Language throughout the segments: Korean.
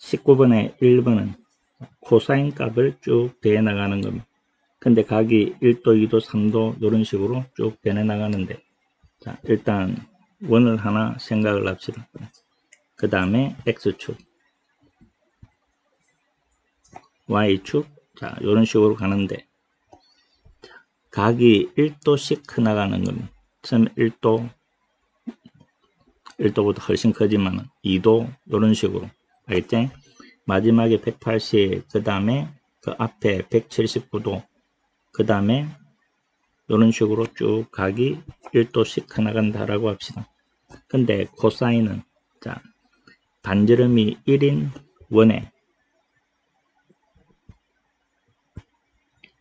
19번의 1번은 코사인 값을 쭉 대해 나가는 겁니다. 근데 각이 1도, 2도, 3도 이런 식으로 쭉 변해 나가는데 자 일단 원을 하나 생각을 합시다. 그 다음에 x축 y축 자 이런 식으로 가는데 자, 각이 1도씩 커 나가는 겁니다. 처음 1도 1도보다 훨씬 크지만 2도 이런 식으로 알겠지? 마지막에 180, 그 다음에 그 앞에 179도, 그 다음에 이런 식으로 쭉 각이 1도씩 나간다라고 합시다. 근데 코사인은 자 반지름이 1인 원에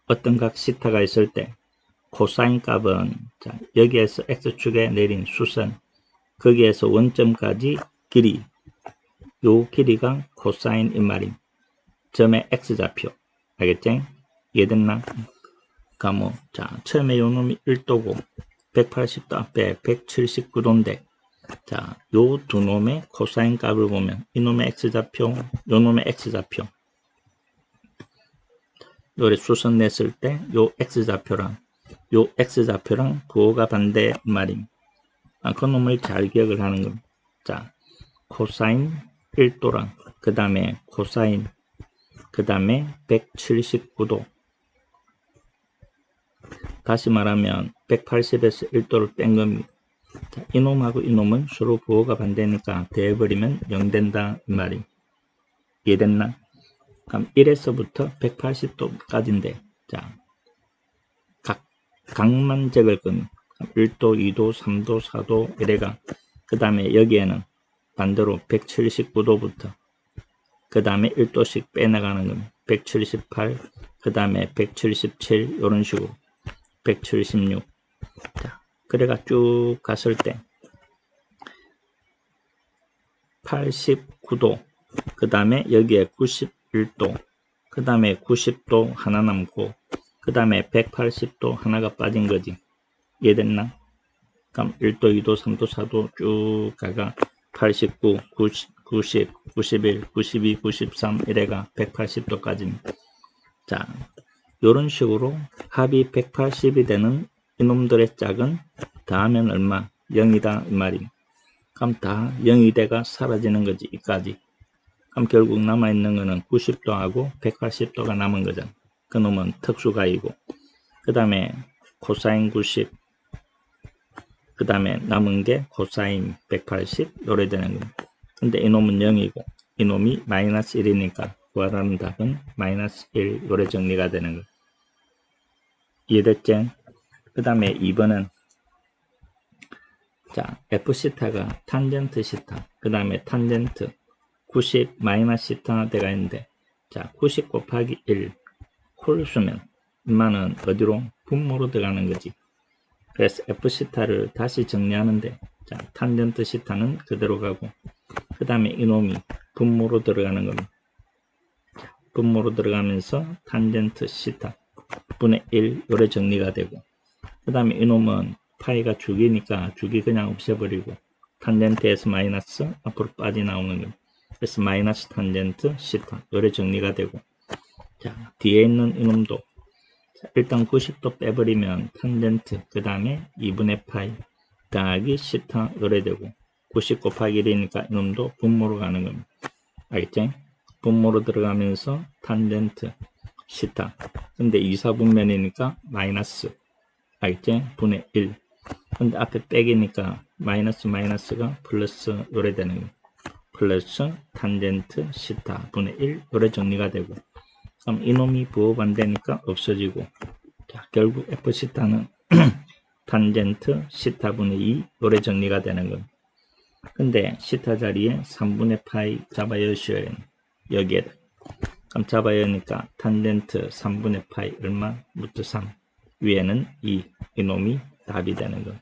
어떤 각 시타가 있을 때 코사인 값은 자 여기에서 x축에 내린 수선 거기에서 원점까지 길이 요 길이가 코사인인 말임. 점의 x좌표. 알겠지? 이해됐나? 그니까 뭐, 자, 처음에 요 놈이 1도고, 180도 앞에 179도인데, 자, 요 두 놈의 코사인 값을 보면, 이 놈의 x좌표, 요 놈의 x좌표. 요래 수선 냈을 때, 요 x좌표랑, 요 x좌표랑 부호가 반대 말임. 아, 그 놈을 잘 기억을 하는 겁니다. 자, 코사인 1도랑 그 다음에 코사인 그 다음에 179도 다시 말하면 180에서 1도를 뺀 겁니다. 자, 이놈하고 이놈은 서로 부호가 반대니까 대해버리면 0 된다 이 말이 이해됐나? 그럼 1에서부터 180도까지인데 자, 각, 각만 적을 겁니다. 1도, 2도, 3도, 4도 이래가 그 다음에 여기에는 반대로 179도부터 그 다음에 1도씩 빼나가는 겁니다. 178, 그 다음에 177 이런 식으로 176 자, 그래가 쭉 갔을 때 89도 그 다음에 여기에 91도 그 다음에 90도 하나 남고 그 다음에 180도 하나가 빠진 거지 이해됐나? 그럼 1도, 2도, 3도, 4도 쭉 가가 89, 90, 90, 91, 92, 93 이래가 180도까지입니다. 자, 이런 식으로 합이 180이 되는 이놈들의 짝은 다하면 얼마? 0이다 이 말입니다. 그럼 다 0이대가 사라지는 거지 이까지. 그럼 결국 남아있는 거는 90도하고 180도가 남은 거잖아. 그놈은 특수가이고 그 다음에 코사인 90, 그 다음에 남은 게 코사인 180 요래 되는 겁니다. 근데 이놈은 0이고 이놈이 마이너스 1이니까 구하라는 답은 마이너스 1 요래 정리가 되는 거 이해됐지? 그 다음에 2번은 자 F시타가 탄젠트 시타 그 다음에 탄젠트 90 마이너스 시타 대가 있는데 자 90 곱하기 1 홀수면 이만은 어디로 분모로 들어가는 거지 그래서 F시타를 다시 정리하는데 자 탄젠트 시타는 그대로 가고 그 다음에 이놈이 분모로 들어가는 겁니다. 자, 분모로 들어가면서 탄젠트 시타 분의 1 요래 정리가 되고 그 다음에 이놈은 파이가 주기니까 주기 그냥 없애버리고 탄젠트에서 마이너스 앞으로 빠져나오는 겁니다. 그래서 마이너스 탄젠트 시타 요래 정리가 되고 자 뒤에 있는 이놈도 일단 90도 빼버리면 탄젠트 그 다음에 2분의 파이 더하기 시타 요래되고 90 곱하기 1이니까 이놈도 분모로 가는 겁니다. 알겠지? 분모로 들어가면서 탄젠트 시타 근데 2, 4분면이니까 마이너스 알겠지? 분의 1 근데 앞에 빼기니까 마이너스 마이너스가 플러스 요래되는 거예요. 플러스 탄젠트 시타 분의 1 요래 정리가 되고 그럼 이놈이 부호 반대니까 없어지고 자 결국 f 시타는 탄젠트 시타분의 2 요래 정리가 되는 겁니다. 근데 시타 자리에 3분의 파이 잡아여셔야 여기에 그럼 잡아여니까 탄젠트 3분의 파이 얼마? 무트 3 위에는 2 이놈이 답이 되는 거